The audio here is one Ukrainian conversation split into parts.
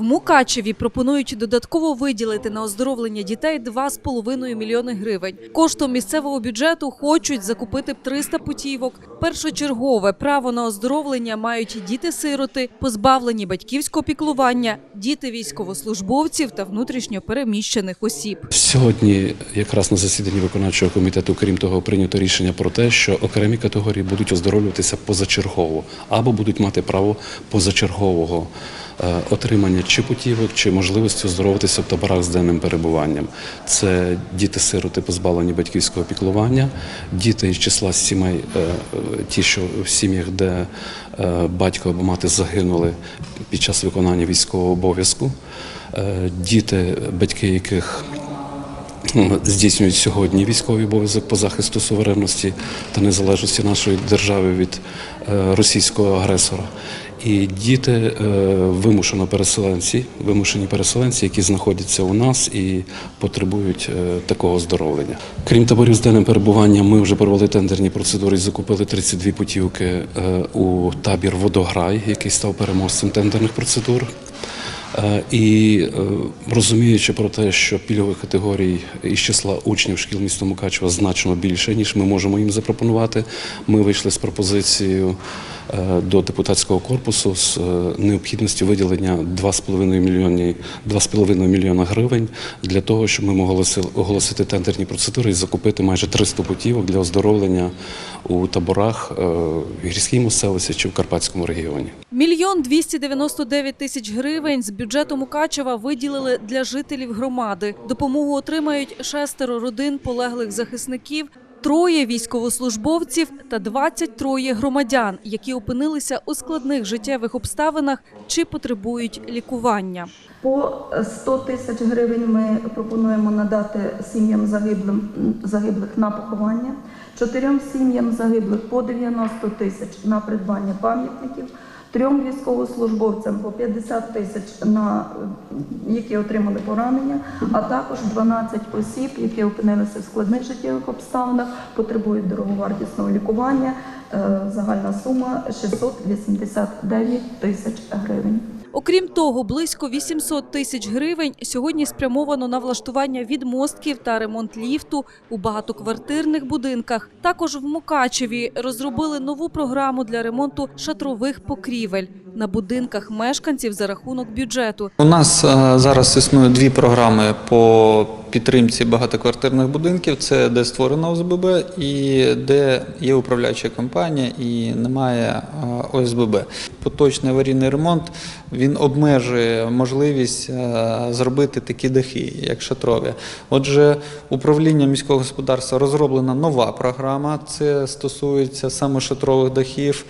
В Мукачеві пропонують додатково виділити на оздоровлення дітей 2,5 мільйони гривень. Коштом місцевого бюджету хочуть закупити 300 путівок. Першочергове право на оздоровлення мають діти-сироти, позбавлені батьківського піклування, діти військовослужбовців та внутрішньо переміщених осіб. Сьогодні, якраз на засіданні виконавчого комітету, крім того, прийнято рішення про те, що окремі категорії будуть оздоровлюватися позачергово або будуть мати право позачергового отримання чи путівок, чи можливості оздоровитися в таборах з денним перебуванням. Це діти-сироти, позбавлені батьківського піклування, діти із числа сімей, е, е, ті, що в сім'ях, де е, батько або мати загинули під час виконання військового обов'язку, е, діти, батьки яких здійснюють сьогодні військовий обов'язок по захисту суверенності та незалежності нашої держави від е, російського агресора. І діти е, вимушено переселенці, вимушені переселенці, які знаходяться у нас і потребують е, такого оздоровлення. Крім таборів з денним перебуванням, ми вже провели тендерні процедури і закупили 32 путівки е, у табір Водограй, який став переможцем тендерних процедур. Е, І е, розуміючи про те, що пільгових категорій із числа учнів шкіл міста Мукачева значно більше, ніж ми можемо їм запропонувати, ми вийшли з пропозицією е, до депутатського корпусу з необхідністю виділення 2,5 мільйони 2,5 мільйона гривень для того, щоб ми могли оголоси- оголосити тендерні процедури і закупити майже 300 путівок для оздоровлення у таборах в гірській місцевості чи в Карпатському регіоні. Мільйон 299 тисяч гривень з бюджету Мукачева виділили для жителів громади. Допомогу отримають шестеро родин полеглих захисників, троє військовослужбовців та 23 громадян, які опинилися у складних життєвих обставинах чи потребують лікування. По 100 тисяч гривень ми пропонуємо надати сім'ям загиблим, загиблих на поховання, чотирьом сім'ям загиблих по 90 тисяч на придбання пам'ятників, трьом військовослужбовцям по 50 тисяч, на, е, які отримали поранення, а також 12 осіб, які опинилися в складних життєвих обставинах, потребують дороговартісного лікування. Е, Загальна сума 689 тисяч гривень. Окрім того, близько 800 тисяч гривень сьогодні спрямовано на влаштування відмостків та ремонт ліфту у багатоквартирних будинках. Також в Мукачеві розробили нову програму для ремонту шатрових покрівель на будинках мешканців за рахунок бюджету. У нас е, зараз існує дві програми по підтримці багатоквартирних будинків. Це де створена ОСББ і де є управляюча компанія і немає е, ОСББ. Поточний аварійний ремонт він обмежує можливість е, зробити такі дахи, як шатрові. Отже, управління міського господарства розроблена нова програма. Це стосується саме шатрових дахів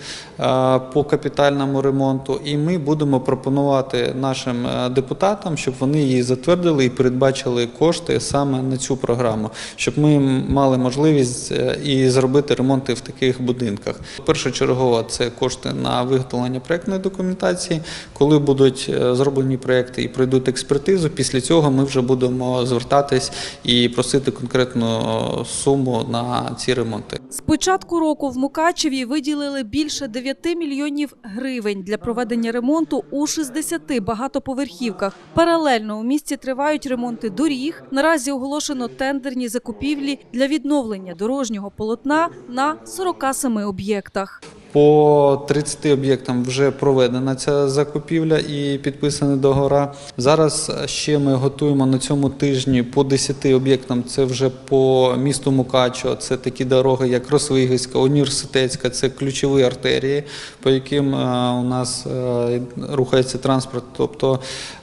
по капітальному ремонту. І ми будемо пропонувати нашим е, депутатам, щоб вони її затвердили і передбачили кошти саме на цю програму, щоб ми мали можливість е, і зробити ремонти в таких будинках. Першочергово це кошти на виготовлення проектної документації. Коли будуть е, зроблені проекти і пройдуть експертизу, після цього ми вже будемо звертатись і просити конкретну суму на ці ремонти. З початку року в Мукачеві виділили більше 9 мільйонів гривень для проведення ремонту у 60 багатоповерхівках. Паралельно у місті тривають ремонти доріг. Наразі оголошено тендерні закупівлі для відновлення дорожнього полотна на 47 об'єктах. По 30 об'єктам вже проведена ця закупівля і підписані договори. Зараз ще ми готуємо на цьому тижні по 10 об'єктам. Це вже по місту Мукачево. Це такі дороги, як Росвигівська, Університетська, це ключові артерії, по яким е, у нас е, рухається транспорт. Тобто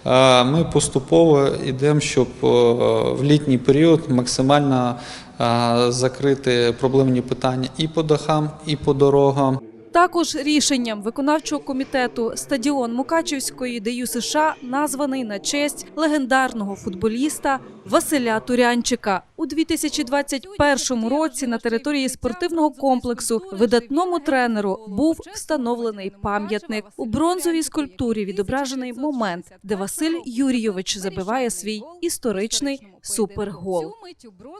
е, ми поступово йдемо, щоб е, в літній період максимально закрити проблемні питання і по дахам, і по дорогам. Також рішенням виконавчого комітету стадіон Мукачівської ДЮ США названий на честь легендарного футболіста Василя Турянчика. У 2021 році на території спортивного комплексу видатному тренеру був встановлений пам'ятник. У бронзовій скульптурі відображений момент, де Василь Юрійович забиває свій історичний супергол.